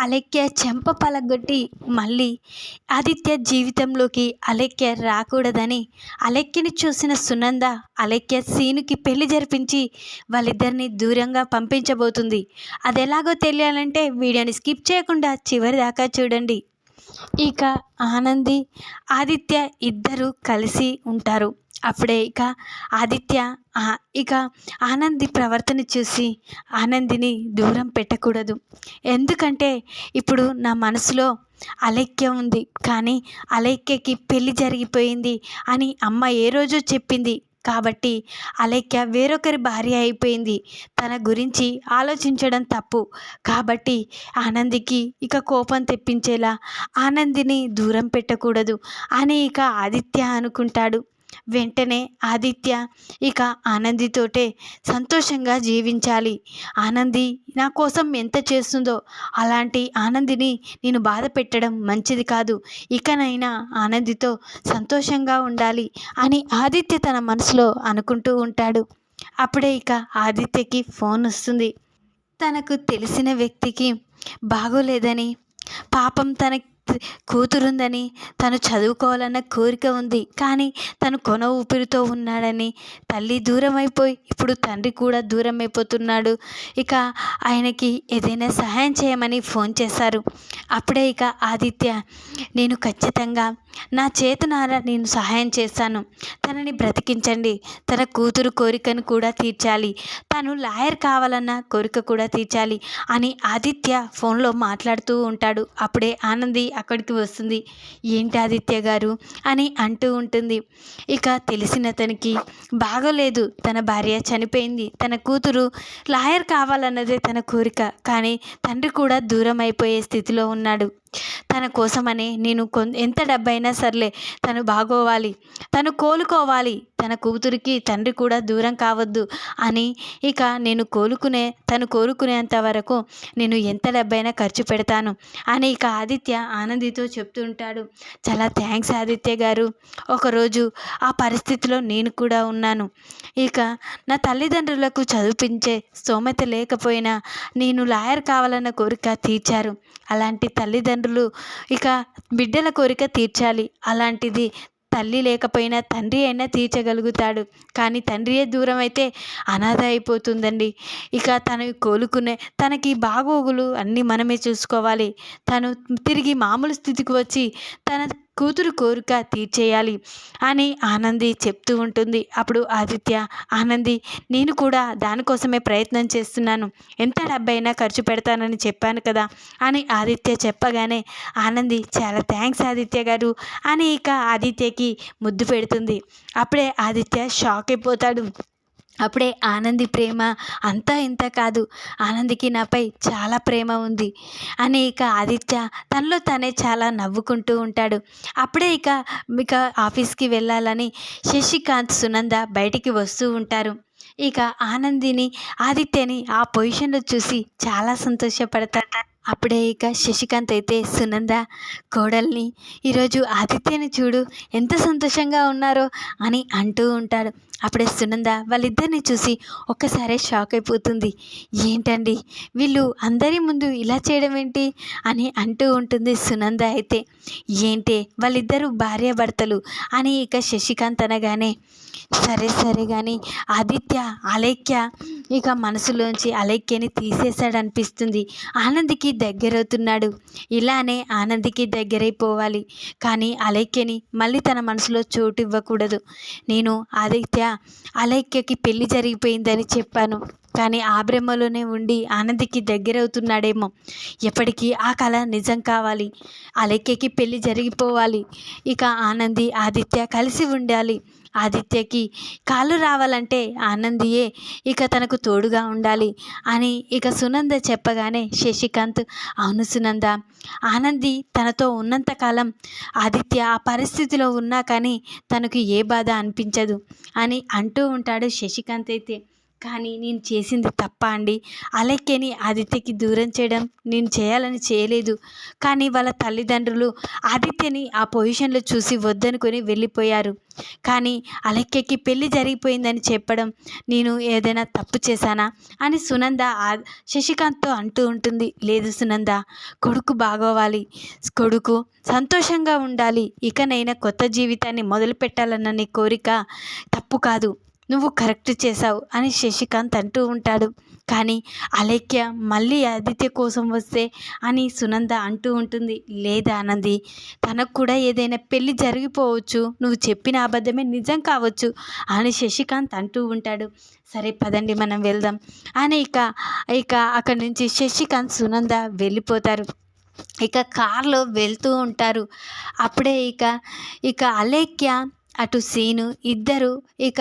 అలెక్య చెంప పలగొట్టి మళ్ళీ ఆదిత్య జీవితంలోకి అలెక్య రాకూడదని అలెక్యని చూసిన సునంద అలెక్య సీనుకి పెళ్ళి జరిపించి వాళ్ళిద్దరిని దూరంగా పంపించబోతుంది. అది ఎలాగో తెలియాలంటే వీడియోని స్కిప్ చేయకుండా చివరి దాకా చూడండి. ఇక ఆనంది ఆదిత్య ఇద్దరు కలిసి ఉంటారు. అప్పుడే ఇక ఆదిత్య ఇక ఆనంది ప్రవర్తన చూసి ఆనందిని దూరం పెట్టకూడదు. ఎందుకంటే ఇప్పుడు నా మనసులో అలైక్య ఉంది. కానీ అలైక్యకి పెళ్ళి జరిగిపోయింది అని అమ్మ ఏ రోజో చెప్పింది? కాబట్టి అలైక్య వేరొకరి భార్య అయిపోయింది. తన గురించి ఆలోచించడం తప్పు. కాబట్టి ఆనందికి ఇక కోపం తెప్పించేలా ఆనందిని దూరం పెట్టకూడదు అని ఇక ఆదిత్య అనుకుంటాడు. వెంటనే ఆదిత్య ఇక ఆనందితోటే సంతోషంగా జీవించాలి. ఆనంది నా కోసం ఎంత చేస్తుందో అలాంటి ఆనందిని నేను బాధ పెట్టడం మంచిది కాదు. ఇకనైనా ఆనందితో సంతోషంగా ఉండాలి అని ఆదిత్య తన మనసులో అనుకుంటూ ఉంటాడు. అప్పుడే ఇక ఆదిత్యకి ఫోన్ వస్తుంది. తనకు తెలిసిన వ్యక్తికి బాగోలేదని పాపం తన కూతురుందని తను చదువుకోవాలన్న కోరిక ఉంది. కానీ తను కొన ఊపిరితో ఉన్నాడని. తల్లి దూరం అయిపోయి ఇప్పుడు తండ్రి కూడా దూరం అయిపోతున్నాడు ఇక ఆయనకి ఏదైనా సహాయం చేయమని ఫోన్ చేశారు. అప్పుడే ఇక ఆదిత్య నేను ఖచ్చితంగా నా చేతనారా నేను సహాయం చేస్తాను. తనని బ్రతికించండి. తన కూతురు కోరికను కూడా తీర్చాలి. తను లాయర్ కావాలన్న కోరిక కూడా తీర్చాలి అని ఆదిత్య ఫోన్లో మాట్లాడుతూ ఉంటాడు. అప్పుడే ఆనంది అక్కడికి వస్తుంది. ఏంటి ఆదిత్య గారు? అని అంటూ ఉంటుంది. ఇక తెలిసిన తనకి బాగోలేదు. తన భార్య చనిపోయింది. తన కూతురు లాయర్ కావాలన్నదే తన కోరిక. కానీ తండ్రి కూడా దూరం అయిపోయే స్థితిలో ఉన్నాడు. తన కోసమని నేను కొం ఎంత డబ్బైనా సర్లే తను బాగోవాలి తను కోలుకోవాలి తన కూతురికి తండ్రి కూడా దూరం కావద్దు అని ఇక నేను కోలుకునే తను కోలుకునేంత వరకు నేను ఎంత డబ్బైనా ఖర్చు పెడతాను అని ఇక ఆదిత్య ఆనందితో చెప్తుంటాడు చాలా థ్యాంక్స్ ఆదిత్య గారు. ఒకరోజు ఆ పరిస్థితిలో నేను కూడా ఉన్నాను. ఇక నా తల్లిదండ్రులకు చదివించే స్తోమత లేకపోయినా నేను లాయర్ కావాలన్న కోరిక తీర్చారు. అలాంటి తల్లిదండ్రులు ఇక బిడ్డల కోరిక తీర్చాలి. అలాంటిది తల్లి లేకపోయినా తండ్రి అయినా తీర్చగలుగుతాడు. కానీ తండ్రియే దూరం అయితే అనాథ అయిపోతుందండి. ఇక తను కోలుకునే తనకి బాగోగులు అన్నీ మనమే చూసుకోవాలి. తను తిరిగి మామూలు స్థితికి వచ్చి తన కూతురు కోరిక తీర్చేయాలి అని ఆనంది చెప్తూ ఉంటుంది. అప్పుడు ఆదిత్య ఆనంది నేను కూడా దానికోసమే ప్రయత్నం చేస్తున్నాను. ఎంత డబ్బైనా ఖర్చు పెడతానని చెప్పాను కదా అని ఆదిత్య చెప్పగానే ఆనంది చాలా థ్యాంక్స్ ఆదిత్య గారు అని ఇక ఆదిత్యకి ముద్దు పెడుతుంది. అప్పుడే ఆదిత్య షాక్ అయిపోతాడు. అప్పుడే ఆనంది ప్రేమ అంతా ఇంత కాదు. ఆనందికి నాపై చాలా ప్రేమ ఉంది. అని ఇక ఆదిత్య తనలో తనే చాలా నవ్వుకుంటూ ఉంటాడు. అప్పుడే ఇక ఇక ఆఫీస్కి వెళ్ళాలని శశికాంత్ సునంద బయటికి వస్తూ ఉంటారు. ఇక ఆనందిని ఆదిత్యని ఆ పొజిషన్లో చూసి చాలా సంతోషపడతారు. అప్పుడే ఇక శశికాంత్ అయితే సునంద కోడల్ని ఈరోజు ఆదిత్యని చూడు ఎంత సంతోషంగా ఉన్నారో అని అంటూ ఉంటాడు. అప్పుడే సునంద వాళ్ళిద్దరిని చూసి ఒక్కసారే షాక్ అయిపోతుంది. ఏంటండి? వీళ్ళు అందరి ముందు ఇలా చేయడం ఏంటి? అని అంటూ ఉంటుంది సునంద అయితే. ఏంటే? వాళ్ళిద్దరూ భార్యాభర్తలు అని ఇక శశికాంత్ అనగానే సరే సరే కానీ ఆదిత్య అలైక్య ఇక మనసులోంచి అలైక్యని తీసేశాడనిపిస్తుంది. ఆనందికి దగ్గరవుతున్నాడు. ఇలానే ఆనందికి దగ్గరైపోవాలి. కానీ అలైక్యని మళ్ళీ తన మనసులో చోటు ఇవ్వకూడదు. నేను ఆదిత్య అలైక్యకి పెళ్ళి జరిగిపోయిందని చెప్పాను. కానీ ఆ బ్రహ్మలోనే ఉండి ఆనందికి దగ్గరవుతున్నాడేమో. ఎప్పటికీ ఆ కళ నిజం కావాలి. అలైక్యకి పెళ్ళి జరిగిపోవాలి. ఇక ఆనంది ఆదిత్య కలిసి ఉండాలి. ఆదిత్యకి కాళ్ళు రావాలంటే ఆనందియే ఇక తనకు తోడుగా ఉండాలి అని ఇక సునంద చెప్పగానే శశికాంత్ అవును సునంద ఆనంది తనతో ఉన్నంతకాలం ఆదిత్య ఆ పరిస్థితిలో ఉన్నా కానీ తనకు ఏ బాధ అనిపించదు అని అంటూ ఉంటాడు శశికాంత్ అయితే. కానీ నేను చేసింది తప్ప అండి. అలెక్యని ఆదిత్యకి దూరం చేయడం నేను చేయాలని చేయలేదు. కానీ వాళ్ళ తల్లిదండ్రులు ఆదిత్యని ఆ పొజిషన్లో చూసి వద్దనుకొని వెళ్ళిపోయారు. కానీ అలెక్యకి పెళ్ళి జరిగిపోయిందని చెప్పడం నేను ఏదైనా తప్పు చేశానా అని సునంద ఆ- శశికాంత్తో అంటూ ఉంటుంది. లేదు సునంద కొడుకు బాగోవాలి. కొడుకు సంతోషంగా ఉండాలి. ఇకనైనా కొత్త జీవితాన్ని మొదలు పెట్టాలన్న నీ కోరిక తప్పు కాదు. నువ్వు కరెక్ట్ చేశావు అని శశికాంత్ అంటూ ఉంటాడు. కానీ అలేఖ్య మళ్ళీ ఆదిత్య కోసం వస్తే అని సునంద అంటూ ఉంటుంది. లేదా అనంది తనకు కూడా ఏదైనా పెళ్ళి జరిగిపోవచ్చు. నువ్వు చెప్పిన అబద్ధమే నిజం కావచ్చు అని శశికాంత్ అంటూ ఉంటాడు. సరే పదండి మనం వెళ్దాం అని ఇక ఇక అక్కడి నుంచి శశికాంత్ సునంద వెళ్ళిపోతారు. ఇక కార్లో వెళ్తూ ఉంటారు. అప్పుడే ఇక ఇక అలేఖ్య అటు సీను ఇద్దరు ఇక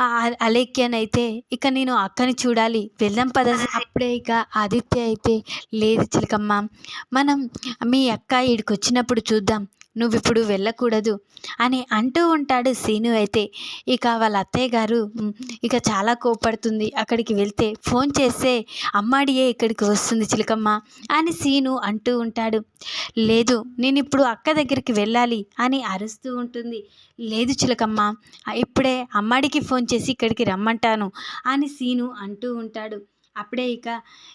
ఆ అలేఖ్యనైతే ఇక నేను అక్కని చూడాలి. వెళ్దాం పద. అప్పుడే ఇక ఆదిత్య అయితే లేదు చిలకమ్మ మనం మీ అక్క ఇక్కడికి వచ్చినప్పుడు చూద్దాం. నువ్వు ఇప్పుడు వెళ్ళకూడదు అని అంటూ ఉంటాడు సీను అయితే. ఇక వాళ్ళ అత్తయ్య గారు ఇక చాలా కోపడుతుంది అక్కడికి వెళ్తే ఫోన్ చేస్తే అమ్మాడియే ఇక్కడికి వస్తుంది చిలకమ్మ అని సీను అంటూ ఉంటాడు. లేదు నేను ఇప్పుడు అక్క దగ్గరికి వెళ్ళాలి అని అరుస్తూ ఉంటుంది. లేదు చిలకమ్మ ఇప్పుడే అమ్మాడికి ఫోన్ చేసి ఇక్కడికి రమ్మంటాను అని సీను అంటూ ఉంటాడు. అప్పుడే ఇక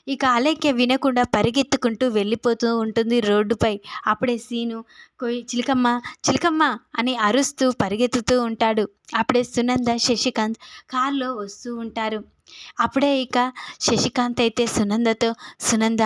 ఇక అలేఖ్య వినకుండా పరిగెత్తుకుంటూ వెళ్ళిపోతూ ఉంటుంది రోడ్డుపై. అప్పుడే సీను కొయ్ చిలకమ్మ చిలకమ్మ అని అరుస్తూ పరిగెత్తుతూ ఉంటాడు. అప్పుడే సునంద శశికాంత్ కారులో వస్తూ ఉంటారు. అప్పుడే ఇక శశికాంత్ అయితే సునందతో సునంద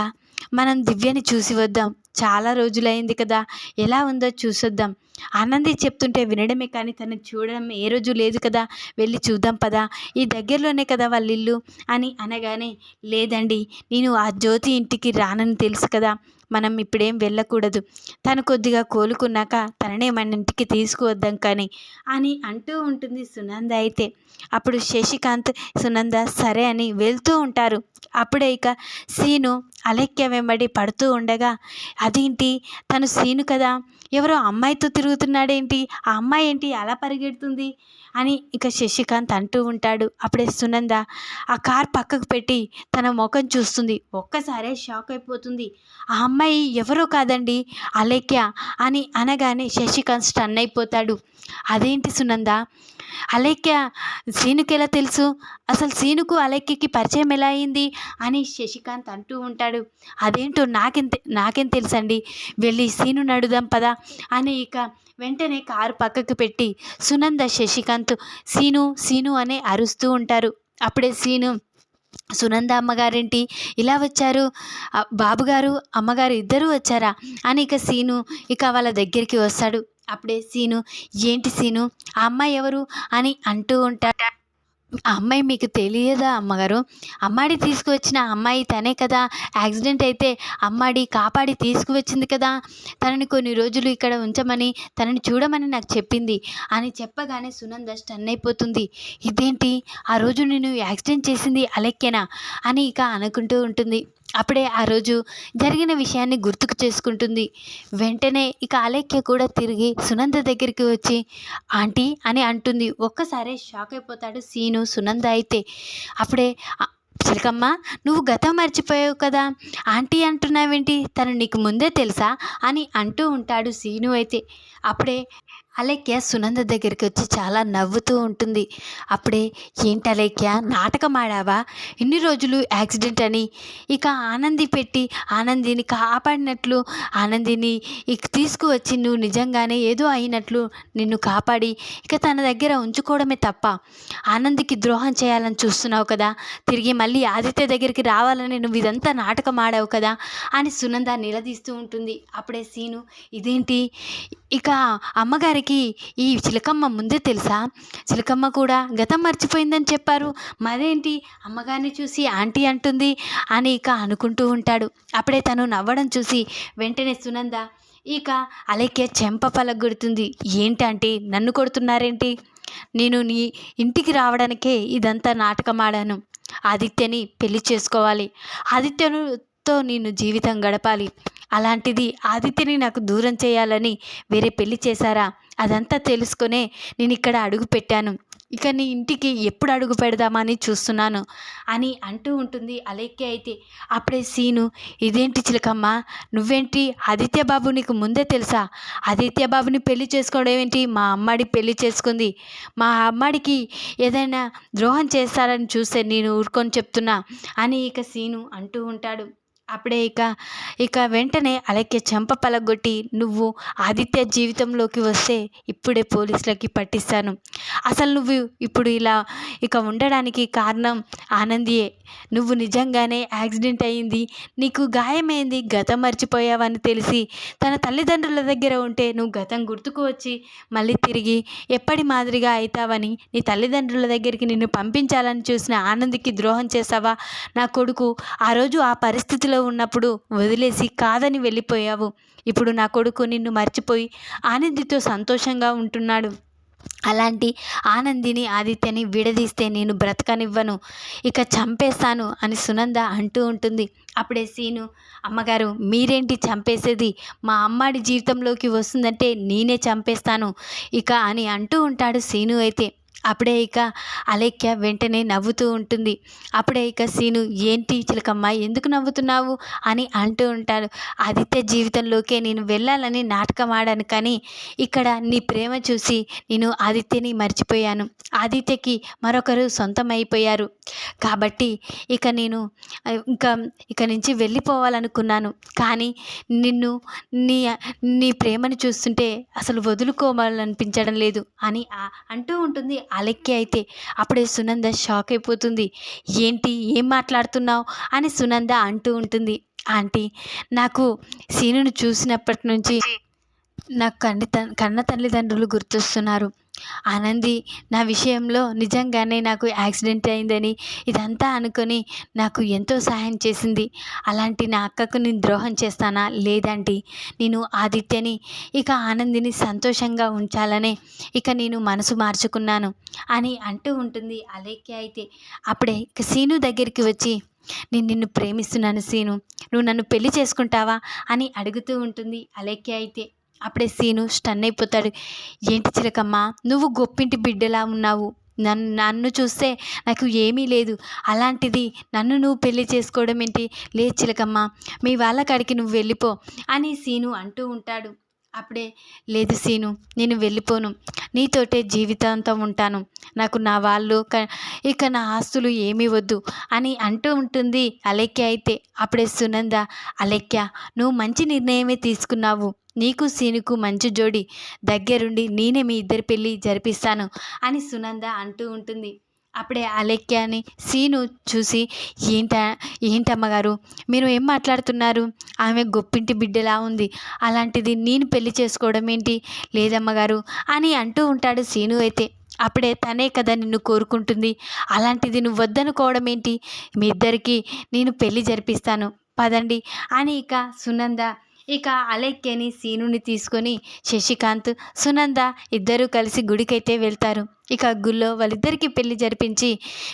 మనం దివ్యని చూసి వద్దాం. చాలా రోజులైంది కదా ఎలా ఉందో చూసొద్దాం. ఆనంది చెప్తుంటే వినడమే కానీ తను చూడడం ఏ రోజు లేదు కదా వెళ్ళి చూద్దాం పదా ఈ దగ్గరలోనే కదా వాళ్ళ ఇల్లు అని అనగానే లేదండి నేను ఆ జ్యోతి ఇంటికి రానని తెలుసు కదా మనం ఇప్పుడేం వెళ్ళకూడదు. తను కొద్దిగా కోలుకున్నాక తననే మన ఇంటికి తీసుకువద్దాం కానీ అని అంటూ ఉంటుంది సునంద అయితే. అప్పుడు శశికాంత్ సునంద సరే అని వెళ్తూ ఉంటారు. అప్పుడే ఇక సీను అలెక్య వెంబడి పడుతూ ఉండగా అదేంటి తను సీను కదా ఎవరో అమ్మాయితో తిరుగుతున్నాడేంటి? ఆ అమ్మాయి ఏంటి? అలా పరిగెడుతుంది? అని ఇక శశికాంత్ అంటూ ఉంటాడు. అప్పుడే సునంద ఆ కార్ పక్కకు పెట్టి తన ముఖం చూస్తుంది. ఒక్కసారే షాక్ అయిపోతుంది. ఆ అమ్మాయి ఎవరో కాదండి? అలేఖ్య అని అనగానే శశికాంత్ స్టన్ అయిపోతాడు. అదేంటి సునంద? అలైక్య సీనుకి ఎలా తెలుసు? అసలు సీనుకు అలైక్యకి పరిచయం ఎలా అయింది? అని శశికాంత్ అంటూ ఉంటాడు. అదేంటో నాకేం తె- నాకేం తెలుసండి? వెళ్ళి సీను నడుదాం పదా అని ఇక వెంటనే కారు పక్కకు పెట్టి సునంద శశికాంత్ సీను సీను అనే అరుస్తూ ఉంటారు. అప్పుడే సీను సునంద అమ్మగారేంటి? ఇలా వచ్చారు? బాబుగారు అమ్మగారు ఇద్దరూ వచ్చారా? అని ఇక సీను ఇక వాళ్ళ దగ్గరికి వస్తాడు. అప్పుడే సీను ఏంటి సీను? ఆ అమ్మాయి ఎవరు? అని అంటూ ఉంటాట ఆ అమ్మాయి మీకు తెలియదా అమ్మగారు? అమ్మాడి తీసుకువచ్చిన అమ్మాయి తనే కదా. యాక్సిడెంట్ అయితే అమ్మాడి కాపాడి తీసుకువచ్చింది కదా. తనని కొన్ని రోజులు ఇక్కడ ఉంచమని తనని చూడమని నాకు చెప్పింది. అని చెప్పగానే సునంద స్టన్ అయిపోతుంది. ఇదేంటి? ఆ రోజు నేను యాక్సిడెంట్ చేసింది అలెక్కేనా? అని ఇక అనుకుంటూ ఉంటుంది. అప్పుడే ఆ రోజు జరిగిన విషయాన్ని గుర్తుకు చేసుకుంటుంది. వెంటనే ఇక అలేఖ్య కూడా తిరిగి సునంద దగ్గరికి వచ్చి ఆంటీ అని అంటుంది. ఒక్కసారే షాక్ అయిపోతాడు సీను సునంద అయితే. అప్పుడే చిలకమ్మ నువ్వు గతం మర్చిపోయావు కదా. ఆంటీ అంటున్నావేంటి? తను నీకు ముందే తెలుసా? అని అంటూ ఉంటాడు సీను అయితే. అప్పుడే అలేఖ్య సునంద దగ్గరికి వచ్చి చాలా నవ్వుతూ ఉంటుంది. అప్పుడే ఏంటి అలేఖ్య నాటకం ఆడావా? ఇన్ని రోజులు యాక్సిడెంట్ అని? ఇక ఆనంది పెట్టి ఆనందిని కాపాడినట్లు ఆనందిని ఇక తీసుకువచ్చి నువ్వు నిజంగానే ఏదో అయినట్లు నిన్ను కాపాడి ఇక తన దగ్గర ఉంచుకోవడమే తప్ప. ఆనందికి ద్రోహం చేయాలని చూస్తున్నావు కదా? తిరిగి మళ్ళీ ఆదిత్య దగ్గరికి రావాలని నువ్వు ఇదంతా నాటకం ఆడావు కదా? అని సునంద నిలదీస్తూ ఉంటుంది. అప్పుడే సీను ఇదేంటి? ఇక అమ్మగారికి ఈ చిలకమ్మ ముందే తెలుసా? చిలకమ్మ కూడా గతం మర్చిపోయిందని చెప్పారు. మరేంటి? అమ్మగారిని చూసి ఆంటీ అంటుంది అని ఇక అనుకుంటూ ఉంటాడు. అప్పుడే తను నవ్వడం చూసి వెంటనే సునంద ఇక అలెక్య చెంప పలగొడుతుంది ఏంటంటే? నన్ను కొడుతున్నారేంటి? నేను నీ ఇంటికి రావడానికే ఇదంతా నాటకం ఆడాను ఆదిత్యని పెళ్ళి చేసుకోవాలి. ఆదిత్యను తో నేను జీవితం గడపాలి. అలాంటిది ఆదిత్యని నాకు దూరం చేయాలని వేరే పెళ్ళి చేశారా? అదంతా తెలుసుకునే నేను ఇక్కడ అడుగు పెట్టాను. ఇక నీ ఇంటికి ఎప్పుడు అడుగు పెడదామని చూస్తున్నాను అని అంటూ ఉంటుంది అలేఖ్య అయితే. అప్పుడే సీను ఇదేంటి చిలకమ్మ? నువ్వేంటి? ఆదిత్య బాబు నీకు ముందే తెలుసా? ఆదిత్య బాబుని పెళ్ళి చేసుకోవడం ఏంటి? మా అమ్మాడి పెళ్ళి చేసుకుంది. మా అమ్మాడికి ఏదైనా ద్రోహం చేస్తారని చూస్తే నేను ఊరుకొని చెప్తున్నా అని ఇక సీను అంటూ ఉంటాడు. అప్పుడే ఇక ఇక వెంటనే అలక్య చెంప పలగొట్టి నువ్వు ఆదిత్య జీవితంలోకి వస్తే ఇప్పుడే పోలీసులకి పట్టిస్తాను. అసలు నువ్వు ఇప్పుడు ఇలా ఇక ఉండడానికి కారణం ఆనందియే. నువ్వు నిజంగానే యాక్సిడెంట్ అయ్యింది. నీకు గాయమైంది. గతం మర్చిపోయావని తెలిసి తన తల్లిదండ్రుల దగ్గర ఉంటే నువ్వు గతం గుర్తుకు వచ్చి మళ్ళీ తిరిగి ఎప్పటి మాదిరిగా అవుతావని నీ తల్లిదండ్రుల దగ్గరికి నిన్ను పంపించాలని చూసిన ఆనందికి ద్రోహం చేసావా? నా కొడుకు ఆ రోజు ఆ పరిస్థితిలో ఉన్నప్పుడు వదిలేసి కాదని వెళ్ళిపోయావు. ఇప్పుడు నా కొడుకు నిన్ను మర్చిపోయి ఆనందితో సంతోషంగా ఉంటున్నాడు. అలాంటి ఆనందిని ఆదిత్యని విడదీస్తే నేను బ్రతకనివ్వను. ఇక చంపేస్తాను అని సునంద అంటూ ఉంటుంది. అప్పుడే సీను అమ్మగారు మీరేంటి చంపేసేది? మా అమ్మాడి జీవితంలోకి వస్తుందంటే నేనే చంపేస్తాను. ఇక అని అంటూ ఉంటాడు సీను అయితే. అప్పుడే ఇక అలేఖ్య వెంటనే నవ్వుతూ ఉంటుంది. అప్పుడే ఇక సీను ఏంటి చిలకమ్మ ఎందుకు నవ్వుతున్నావు? అని అంటూ ఉంటాడు. ఆదిత్య జీవితంలోకే నేను వెళ్ళాలని నాటకం ఆడాను కానీ ఇక్కడ నీ ప్రేమ చూసి నేను ఆదిత్యని మర్చిపోయాను. ఆదిత్యకి మరొకరు సొంతం అయిపోయారు కాబట్టి ఇక నేను ఇంకా ఇక నుంచి వెళ్ళిపోవాలనుకున్నాను. కానీ నిన్ను నీ నీ ప్రేమను చూస్తుంటే అసలు వదులుకోవాలనిపించడం లేదు అని అంటూ ఉంటుంది అలెక్కి అయితే. అప్పుడే సునంద షాక్ అయిపోతుంది. ఏంటి? ఏం మాట్లాడుతున్నావు? అని సునంద అంటూ ఉంటుంది. ఆంటీ నాకు సీనును చూసినప్పటి నుంచి నాకు కన్ని కన్న తల్లిదండ్రులు గుర్తొస్తున్నారు. ఆనంది నా విషయంలో నిజంగానే నాకు యాక్సిడెంట్ అయిందని ఇదంతా అనుకొని నాకు ఎంతో సహాయం చేసింది. అలాంటి నా అక్కకు నేను ద్రోహం చేస్తానా? లేదండి. నేను ఆదిత్యని ఇక ఆనందిని సంతోషంగా ఉంచాలనే ఇక నేను మనసు మార్చుకున్నాను అని అంటూ ఉంటుంది అలేఖ్య అయితే. అప్పుడే ఇక సీను దగ్గరికి వచ్చి నేను నిన్ను ప్రేమిస్తున్నాను సీను. నువ్వు నన్ను పెళ్ళి చేసుకుంటావా? అని అడుగుతూ ఉంటుంది అలేఖ్య అయితే. అప్పుడే సీను స్టన్ అయిపోతాడు. ఏంటి చిలకమ్మ నువ్వు గొప్పింటి బిడ్డలా ఉన్నావు. నన్ను నన్ను చూస్తే నాకు ఏమీ లేదు. అలాంటిది నన్ను నువ్వు పెళ్ళి చేసుకోవడం ఏంటి? లేదు చిలకమ్మ మీ వాళ్ళ కాడికి నువ్వు వెళ్ళిపో అని సీను అంటూ ఉంటాడు. అప్పుడే లేదు సీను నేను వెళ్ళిపోను. నీతోటే జీవితాంతం ఉంటాను. నాకు నా వాళ్ళు ఇక నా ఆస్తులు ఏమీ వద్దు అని అంటూ ఉంటుంది అలెక్య అయితే. అప్పుడే సునంద అలెక్య నువ్వు మంచి నిర్ణయమే తీసుకున్నావు. నీకు సీనుకు మంచి జోడి దగ్గరుండి నేనే మీ ఇద్దరి పెళ్ళి జరిపిస్తాను అని సునంద అంటూ ఉంటుంది. అప్పుడే అలెక్యాని సీను చూసి ఏంట ఏంటమ్మగారు? మీరు ఏం మాట్లాడుతున్నారు? ఆమె గొప్పింటి బిడ్డలా ఉంది. అలాంటిది నేను పెళ్ళి చేసుకోవడం ఏంటి? లేదమ్మగారు అని అంటూ ఉంటాడు సీను అయితే. అప్పుడే తనే కదా నిన్ను కోరుకుంటుంది. అలాంటిది నువ్వు వద్దనుకోవడం ఏంటి? మీ ఇద్దరికి నేను పెళ్ళి జరిపిస్తాను. పదండి అని ఇక సునంద ఇక అలెక్కేని సీనుని తీసుకొని శశికాంత్ సునంద ఇద్దరూ కలిసి గుడికైతే వెళ్తారు. ఇక గుళ్ళో వాళ్ళిద్దరికీ పెళ్ళి జరిపించి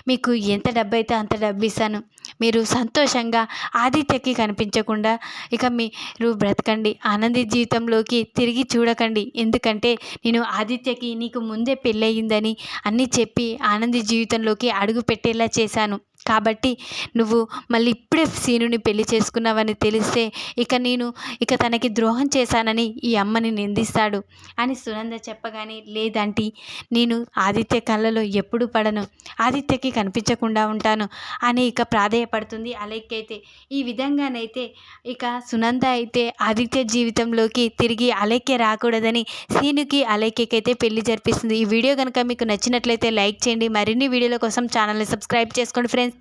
మీకు ఎంత డబ్బు అయితే అంత డబ్బు ఇస్తాను మీరు సంతోషంగా ఆదిత్యకి కనిపించకుండా ఇక మీరు బ్రతకండి. ఆనంది జీవితంలోకి తిరిగి చూడకండి. ఎందుకంటే నేను ఆదిత్యకి నీకు ముందే పెళ్ళయిందని అన్నీ చెప్పి ఆనంది జీవితంలోకి అడుగు పెట్టేలా చేశాను. కాబట్టి నువ్వు మళ్ళీ ఇప్పుడే సీనుని పెళ్ళి చేసుకున్నావని తెలిస్తే ఇక నేను ఇక తనకి ద్రోహం చేశానని ఈ అమ్మని నిందిస్తాడు అని సునంద చెప్పగానే లేదంటే నేను ఆదిత్య కళ్ళలో ఎప్పుడు పడను. ఆదిత్యకి కనిపించకుండా ఉంటాను అని ఇక ప్రాధేయపడుతుంది అలెక్కైతే ఈ విధంగానైతే ఇక సునంద అయితే ఆదిత్య జీవితంలోకి తిరిగి అలేఖ్య రాకూడదని సీనుకి అలెక్కకైతే పెళ్ళి జరిపిస్తుంది. ఈ వీడియో కనుక మీకు నచ్చినట్లయితే లైక్ చేయండి. మరిన్ని వీడియోల కోసం ఛానల్ని సబ్స్క్రైబ్ చేసుకోండి ఫ్రెండ్స్.